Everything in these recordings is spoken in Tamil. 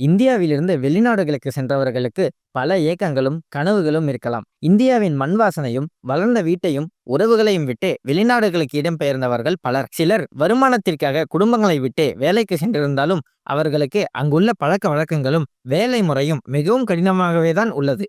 இந்தியாவிலிருந்து வெளிநாடுகளுக்கு சென்றவர்களுக்கு பல ஏக்கங்களும் கனவுகளும் இருக்கலாம். இந்தியாவின் மண் வாசனையும் வளர்ந்த வீட்டையும் உறவுகளையும் விட்டு வெளிநாடுகளுக்கு இடம்பெயர்ந்தவர்கள் பலர். சிலர் வருமானத்திற்காக குடும்பங்களை விட்டு வேலைக்கு சென்றிருந்தாலும் அவர்களுக்கு அங்குள்ள பழக்க வழக்கங்களும் வேலை முறையும் மிகவும் கடினமாகவே தான் உள்ளது.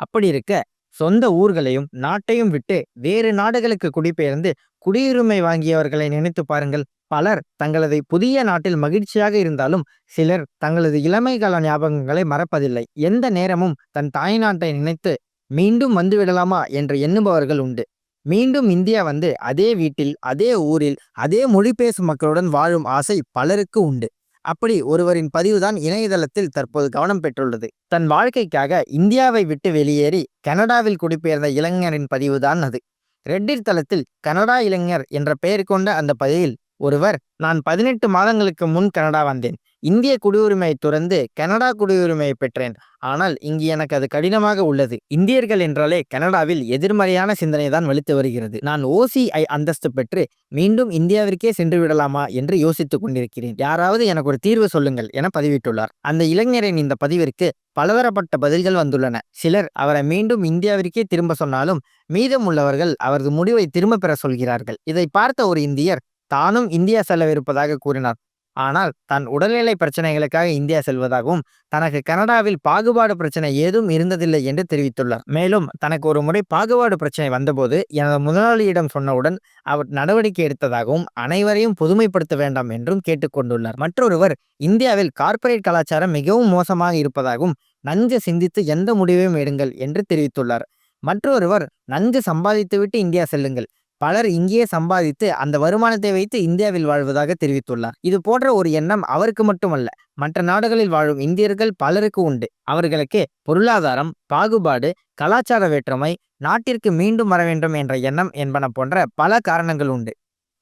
அப்படி இருக்க சொந்த ஊர்களையும் நாட்டையும் விட்டு வேறு நாடுகளுக்கு குடிபெயர்ந்து குடியுரிமை வாங்கியவர்களை நினைத்து பாருங்கள். பலர் தங்களது புதிய நாட்டில் மகிழ்ச்சியாக இருந்தாலும் சிலர் தங்களது இளமை கால ஞாபகங்களை மறப்பதில்லை. எந்த நேரமும் தன் தாய்நாட்டை நினைத்து மீண்டும் வந்துவிடலாமா என்று எண்ணுபவர்கள் உண்டு. மீண்டும் இந்தியா வந்து அதே வீட்டில் அதே ஊரில் அதே மொழி பேசும் மக்களுடன் வாழும் ஆசை பலருக்கு உண்டு. அப்படி ஒருவரின் பதிவுதான் இணையதளத்தில் தற்போது கவனம் பெற்றுள்ளது. தன் வாழ்க்கைக்காக இந்தியாவை விட்டு வெளியேறி கனடாவில் குடிபெயர்ந்த இளைஞரின் பதிவுதான் அது. ரெட்டிட் தளத்தில் கனடா இளைஞர் என்ற பெயர் கொண்ட அந்த பதிவில் ஒருவர் நான் பதினெட்டு மாதங்களுக்கு முன் கனடா வந்தேன். இந்திய குடியுரிமையை துறந்து கனடா குடியுரிமையை பெற்றேன். ஆனால் இங்கு எனக்கு அது கடினமாக உள்ளது. இந்தியர்கள் என்றாலே கனடாவில் எதிர்மறையான சிந்தனை தான் வலுத்து வருகிறது. நான் ஓசிஐ அந்தஸ்து பெற்று மீண்டும் இந்தியாவிற்கே சென்று விடலாமா என்று யோசித்துக் கொண்டிருக்கிறேன். யாராவது எனக்கு ஒரு தீர்வு சொல்லுங்கள் என பதிவிட்டுள்ளார். அந்த இளைஞரின் இந்த பதிவிற்கு பலதரப்பட்ட பதில்கள் வந்துள்ளன. சிலர் அவரை மீண்டும் இந்தியாவிற்கே திரும்ப சொன்னாலும் மீதம் உள்ளவர்கள் அவரது முடிவை திரும்ப பெற சொல்கிறார்கள். இதை பார்த்த ஒரு இந்தியர் தானும் இந்தியா செல்லவிருப்பதாக கூறினார். ஆனால் தன் உடல்நிலை பிரச்சனைகளுக்காக இந்தியா செல்வதாகவும் தனக்கு கனடாவில் பாகுபாடு பிரச்சனை ஏதும் இருந்ததில்லை என்று தெரிவித்துள்ளார். மேலும் தனக்கு ஒரு முறை பாகுபாடு பிரச்சனை வந்தபோது எனது முதலாளியிடம் சொன்னவுடன் அவர் நடவடிக்கை எடுத்ததாகவும் அனைவரையும் பொதுமைப்படுத்த வேண்டாம் என்றும் கேட்டுக்கொண்டுள்ளார். மற்றொருவர் இந்தியாவில் கார்ப்பரேட் கலாச்சாரம் மிகவும் மோசமாக இருப்பதாகவும் நன்கு சிந்தித்து எந்த முடிவையும் எடுங்கள் என்று தெரிவித்துள்ளார். மற்றொருவர் நன்கு சம்பாதித்துவிட்டு இந்தியா செல்லுங்கள். பலர் இங்கேயே சம்பாதித்து அந்த வருமானத்தை வைத்து இந்தியாவில் வாழ்வதாக தெரிவித்துள்ளார். இது போன்ற ஒரு எண்ணம் அவருக்கு மட்டுமல்ல மற்ற நாடுகளில் வாழும் இந்தியர்கள் பலருக்கு உண்டு. அவர்களுக்கு பொருளாதாரம் பாகுபாடு கலாச்சார வேற்றுமை நாட்டிற்கு மீண்டும் வர வேண்டும் என்ற எண்ணம் என்பன போன்ற பல காரணங்கள் உண்டு.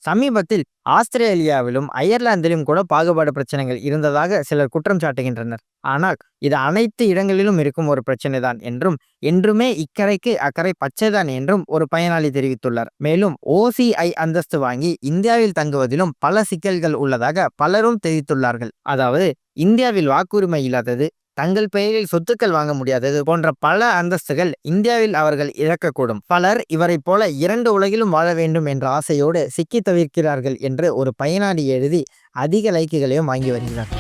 சமீபத்தில் ஆஸ்திரேலியாவிலும் அயர்லாந்திலும் கூட பாகுபாடு பிரச்சனைகள் இருந்ததாக சிலர் குற்றம் சாட்டுகின்றனர். ஆனால் இது அனைத்து இடங்களிலும் இருக்கும் ஒரு பிரச்சனை தான் என்றும் என்றுமே இக்கரைக்கு அக்கறை பச்சைதான் என்றும் ஒரு பயனாளி தெரிவித்துள்ளார். மேலும் ஓசிஐ அந்தஸ்து வாங்கி இந்தியாவில் தங்குவதிலும் பல சிக்கல்கள் உள்ளதாக பலரும் தெரிவித்துள்ளார்கள். அதாவது இந்தியாவில் வாக்குரிமை இல்லாதது தங்கள் பெயரில் சொத்துக்கள் வாங்க முடியாதது போன்ற பல அந்தஸ்துகள் இந்தியாவில் அவர்கள் இழக்கக்கூடும். பலர் இவரைப் போல இரண்டு உலகிலும் வாழ வேண்டும் என்ற ஆசையோடு சிக்கி தவிர்க்கிறார்கள் என்று ஒரு பயனாளி எழுதி அதிக லைக்குகளையும் வாங்கி வருகிறார்.